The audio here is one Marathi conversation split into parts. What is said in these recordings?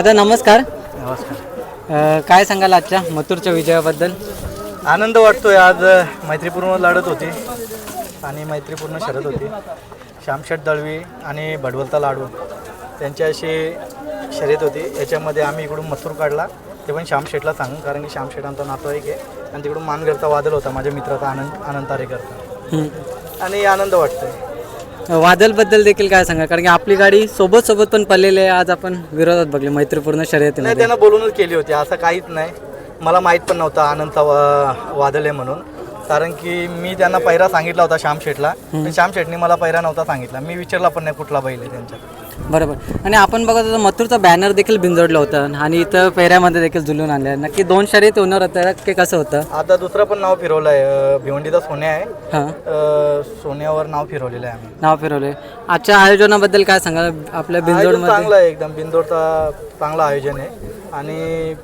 दादा नमस्कार. नमस्कार. अ, काय सांगाल आजच्या मथुरच्या विजयाबद्दल? आनंद वाटतोय. आज मैत्रीपूर्ण लढत होती आणि मैत्रीपूर्ण शरद होती. श्यामशेठ दळवी आणि भडवलता लाडू त्यांच्याशी शर्यत होती. याच्यामध्ये आम्ही इकडून मथूर काढला. ते पण श्यामशेठला सांगू कारण की श्यामशेठ आमचा नातेवाईक आहे. आणि तिकडून मानगरचा वादल होता. माझ्या मित्राचा आनंद आनंद तारेकरचा. हं. आणि आनंद वाटतोय. वादलबद्दल देखील काय सांगा कारण की आपली गाडी सोबत सोबत पण पडलेली आहे. आज आपण विरोधात बघली मैत्रीपूर्ण नाही शर्यतीमध्ये त्यांना बोलूनच केली होती. असं काहीच नाही. मला माहीत पण नव्हता आनंदचा वा वादल आहे म्हणून. कारण की मी त्यांना पैरा सांगितला होता श्याम शेठला. पण श्याम शेठनी मला पैरा नव्हता सांगितला. मी विचारला पण नाही कुठला बैल आहे त्यांच्यात बरोबर. आणि आपण बघत होतो मथुरचा बॅनर देखील बिंजोडलं होतं. आणि इथं पेऱ्यामध्ये देखील झुलून आणलं नक्की दोन शर्यत होणार होत्या की कसं होतं? आता दुसरं पण नाव फिरवलं आहे भिवंडीचा सोन्या आहे. हां. अं, सोन्यावर नाव फिरवलेलं आहे आम्ही. नाव फिरवले आजच्या आयोजनाबद्दल काय सांगाल? आपल्या आयोजन चांगलं आहे एकदम. बिंदोडचा चांगलं आयोजन आहे. आणि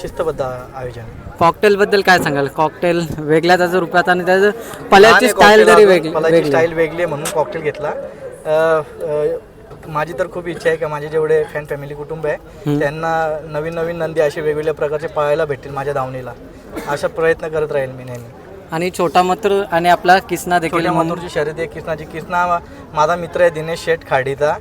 शिस्तबद्ध आयोजन आहे. कॉकटेलबद्दल काय सांगाल? कॉकटेल वेगळ्या त्याच्या रूपात आणि त्याचं पल्याची स्टाईल अजून. वेगळी स्टाईल वेगळी आहे म्हणून कॉकटेल घेतला. अ, अ, माझी तर खूप इच्छा आहे की माझे जेवढे फॅन फॅमिली कुटुंब आहे त्यांना नवीन नवीन नंदी असे वेगवेगळ्या प्रकारचे पाहायला भेटतील माझ्या धावणीला. असा प्रयत्न करत राहील मी नेहमी. आणि छोटा मथुर आणि आपला किसना देखील छोट्या मथुरची शर्यत आहे कृष्णाची कृष्णा माझा मित्र आहे दिनेश शेठ खाडीचा.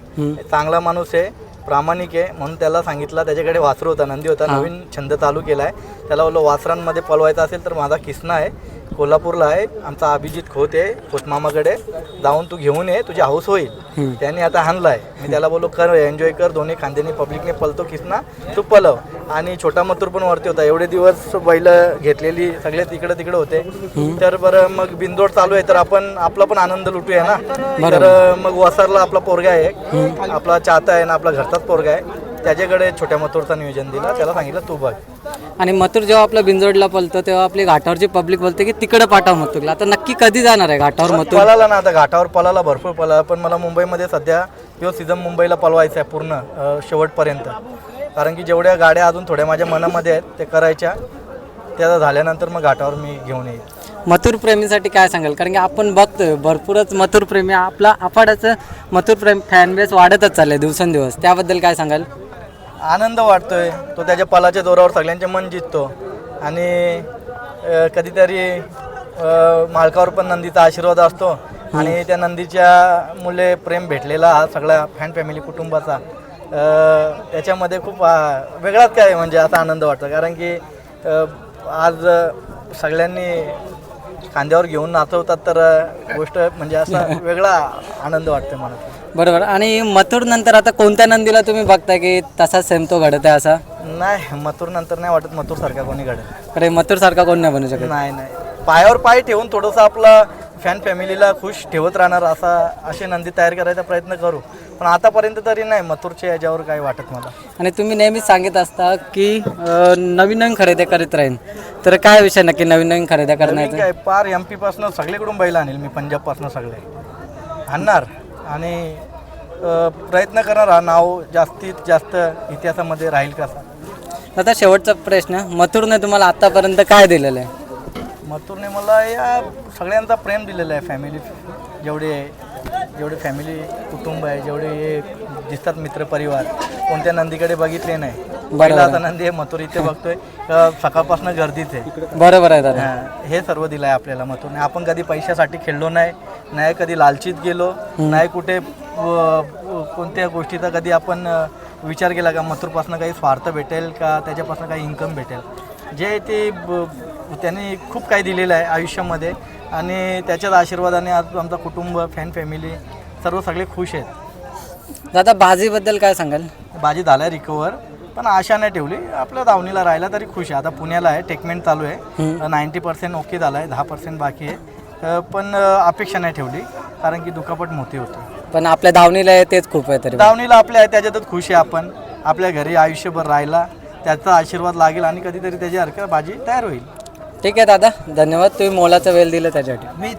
चांगला माणूस आहे प्रामाणिक आहे म्हणून त्याला सांगितलं त्याच्याकडे वासरू होता नंदी होता नवीन छंद चालू केला आहे त्याला बोललो वासरांमध्ये पलवायचा असेल तर माझा किसना आहे. कोल्हापूरला आहे. आमचा अभिजित खोत आहे खोतमामाकडे. जाऊन तू घेऊन ये तुझी हाऊस होईल. त्यांनी आता हाणलाय. मी त्याला बोललो कर एन्जॉय कर. दोन्ही खांद्यानी पब्लिकने पलतो किसना. तू पलव. आणि छोटा मथुर पण वरती होता. एवढे दिवस बैल घेतलेली सगळे तिकडे तिकडे होते. तर बरं मग बिंदोड चालू आहे. तर आपण आपला पण आनंद लुटूया ना? तर मग वसारला आपला पोरगा आहे. आपला चाहता आहे ना आपला घरचाच पोरगा आहे. त्याच्याकडे छोट्या मथुरचा नियोजन दिला त्याला सांगितलं तू बघ. आणि मथुर जेव्हा आपला बिंजोडला पलतो तेव्हा आपली घाटावरची पब्लिक बोलते की तिकडे पाठव मथुरला. आता नक्की कधी जाणार आहे घाटावर मथुर? पळाला ना आता घाटावर पळाला भरपूर पळाला पण मला मुंबईमध्ये सध्या तो सीझन मुंबईला पळवायचा आहे पूर्ण अं, शेवटपर्यंत. कारण की जेवढ्या गाड्या अजून थोड्या माझ्या मनामध्ये आहेत ते करायच्या. त्या झाल्यानंतर मग घाटावर मी घेऊन येईल. मथुर प्रेमीसाठी काय सांगाल? कारण की आपण बघतोय भरपूरच मथुर प्रेमी आपला अफाडाचं मथुर प्रेम फॅन बेस वाढतच चाललंय दिवसेंदिवस. त्याबद्दल काय सांगाल? आनंद वाटतोय. तो त्याच्या पलाच्या जोरावर सगळ्यांचे मन जिंकतो. आणि अ, कधीतरी अ, मालकावर पण नंदीचा आशीर्वाद असतो. आणि त्या नंदीच्या मुले प्रेम भेटलेला हा सगळ्या फॅन फॅमिली कुटुंबाचा. अ, त्याच्यामध्ये खूप आ, वेगळाच काय म्हणजे असा आनंद वाटतो. कारण की अ, आज अ, सगळ्यांनी खांद्यावर घेऊन नाचवतात तर गोष्ट म्हणजे असा वेगळा आनंद वाटतो मला. बरोबर. आणि मथुर नंतर आता कोणत्या नंदीला तुम्ही बघताय की तसाच सेम तो घडत आहे असा? नाही मथुर नंतर नाही वाटत मथुर सारखा कोणी घडेल अरे मथुर सारखा कोण नाही बनू शकत? नाही नाही. पायावर पाय ठेवून थोडंसं आपला फॅन फॅमिलीला खुश ठेवत राहणार असा असे नंदी तयार करायचा प्रयत्न करू. पण आतापर्यंत तरी नाही मथुरच्या याच्यावर काही वाटत मला? आणि तुम्ही नेहमीच सांगत असता की नवीन नवीन खरेदी करीत राहीन. तर काय विषय नक्की नवीन नवीन खरेदी करण्याचं? काय पार एम पी पासनं सगळीकडून बैल आणेल मी पंजाबपासनं सगळे. आणणार. आणि अं, प्रयत्न करणार हा नाव जास्तीत जास्त इतिहासामध्ये राहील कसा. आता शेवटचा प्रश्न मथुरने तुम्हाला आतापर्यंत काय दिलेलं आहे? मथुरने मला या सगळ्यांचा प्रेम दिलेला आहे फॅमिली जेवढे जेवढे फॅमिली कुटुंब आहे जेवढे हे दिसतात मित्रपरिवार कोणत्या नंदीकडे बघितले नाही. पहिला आता नंदी आहे मथुर इथे बघतोय सकाळपासून गर्दीच आहे. बरोबर आहे दादा. हा, हे सर्व दिलं आहे आपल्याला मथुरने. आपण कधी पैशासाठी खेळलो नाही नाही कधी लालचीत गेलो नाही कुठे अं, कोणत्या गोष्टीचा कधी आपण अं, विचार केला का मथुरपासून काही स्वार्थ भेटेल का त्याच्यापासून काही इन्कम भेटेल. जे ते ब- त्यांनी खूप काही दिलेलं आहे आयुष्यामध्ये. आणि त्याच्याच आशीर्वादाने आज आमचा कुटुंब फॅन फॅमिली सर्व सगळे खुश आहेत. दादा बाजीबद्दल काय सांगाल? बाजी झाला रिकवर पण आशा नाही ठेवली. आपल्या दावणीला राहिला तरी खुश आहे. आता पुण्याला आहे टेकमेंट चालू आहे. नाईंटी पर्सेंट ओके झाला आहे दहा पर्सेंट बाकी आहे. पण अपेक्षा नाही ठेवली. कारण की दुखापट मोठी होती. पण आपल्या धावणीला आहे तेच खूप आहे तरी दावणीला आपल्या आहे त्याच्यातच खुश आहे आपण. आपल्या घरी आयुष्यभर राहिला. त्याचा आशीर्वाद लागेल आणि कधीतरी त्याची हरकत बाजी तयार होईल. ठीक आहे दादा धन्यवाद. तुम्ही मोलाचा वेळ दिला त्याच्यासाठी. मी